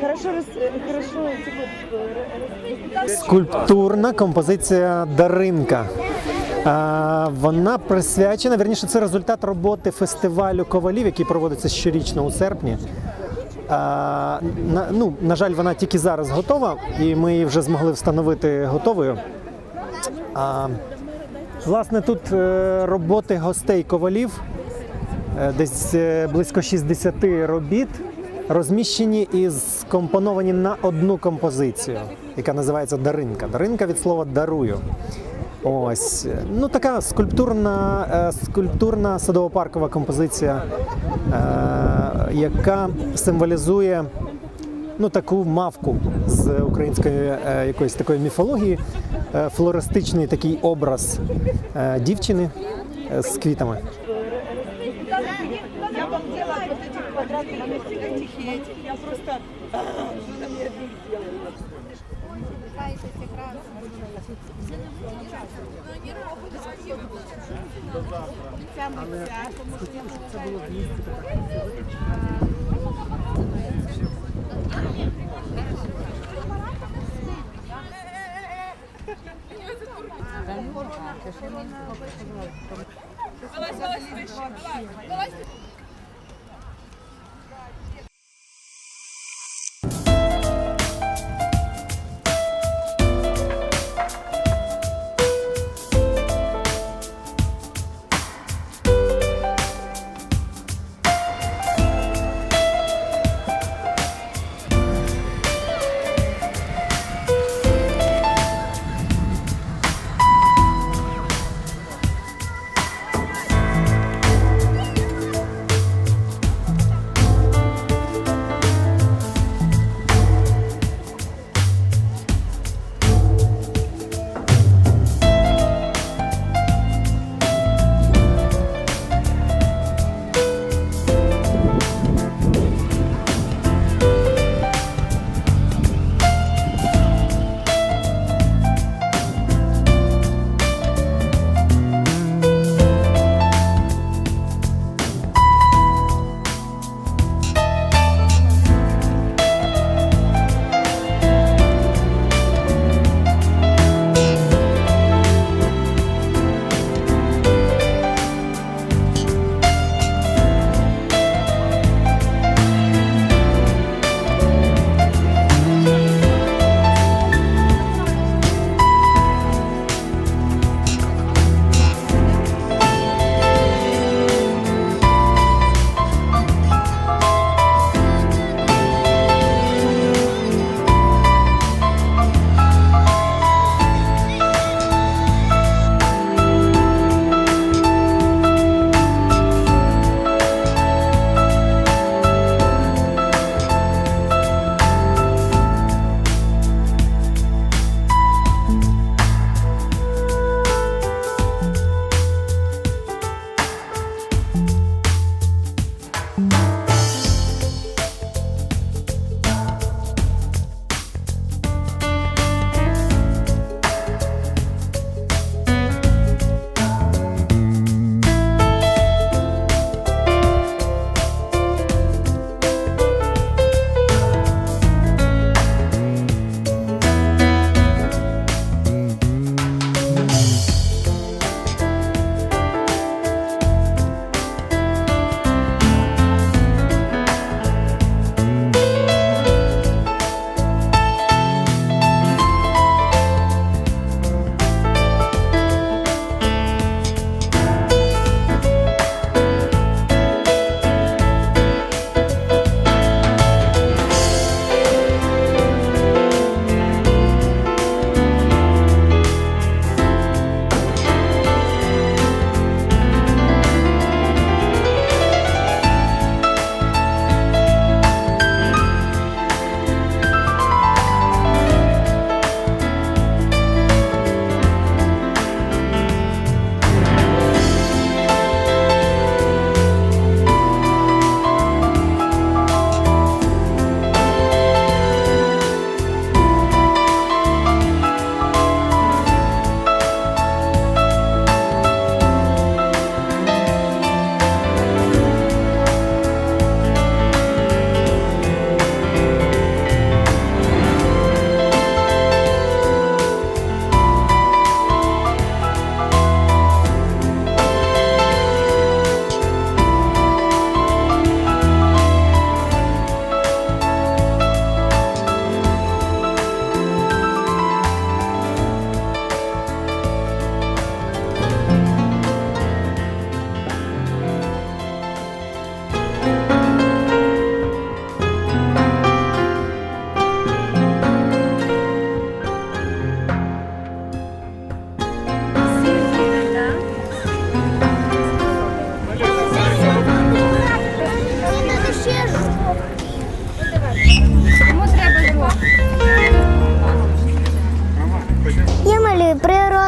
Хорошо, рас- хорошо, Скульптурна композиція Даринка. Вона присвячена, верніше, це результат роботи фестивалю ковалів, який проводиться щорічно у серпні. На, ну, на жаль, вона тільки зараз готова, і ми її вже змогли встановити готовою. А, власне, тут е, роботи гостей ковалів, е, десь е, близько 60 робіт, розміщені і скомпоновані на одну композицію, яка називається Даринка. Даринка від слова дарую. Ось ну така скульптурна, скульптурна садово-паркова композиція, яка символізує ну таку мавку з української е, якоїсь такої міфології, е, флористичний такий образ е, дівчини з квітами. Я вам делала вот Вылазь, вылазь, вылазь, вылазь.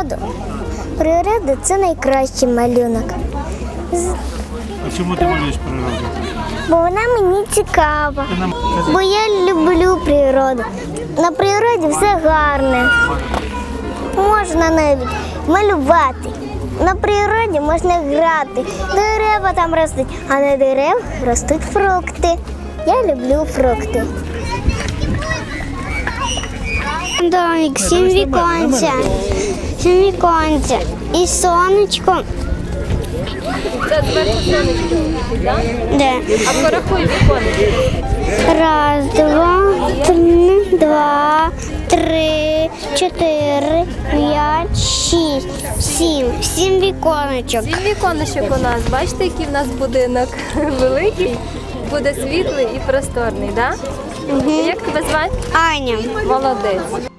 Природу. Природа це найкращий малюнок. А чому ти малюєш природу? Бо вона мені цікава. Бо я люблю природу. На природі все гарне. Можна навіть малювати. На природі можна грати. Дерева там ростуть, а на дерев ростуть фрукти. Я люблю фрукти. Домик, сім віконця. Сім віконця. І сонечко. Це зверху сонечко, так? Де? А порахуй віконечко. Раз, два, три, два, три, чотири, п'ять, шість, сім. Сім віконечок. Сім віконечок у нас. Бачите, який в нас будинок великий, буде світлий і просторний, так? Як тебе звати? Аня. Молодець.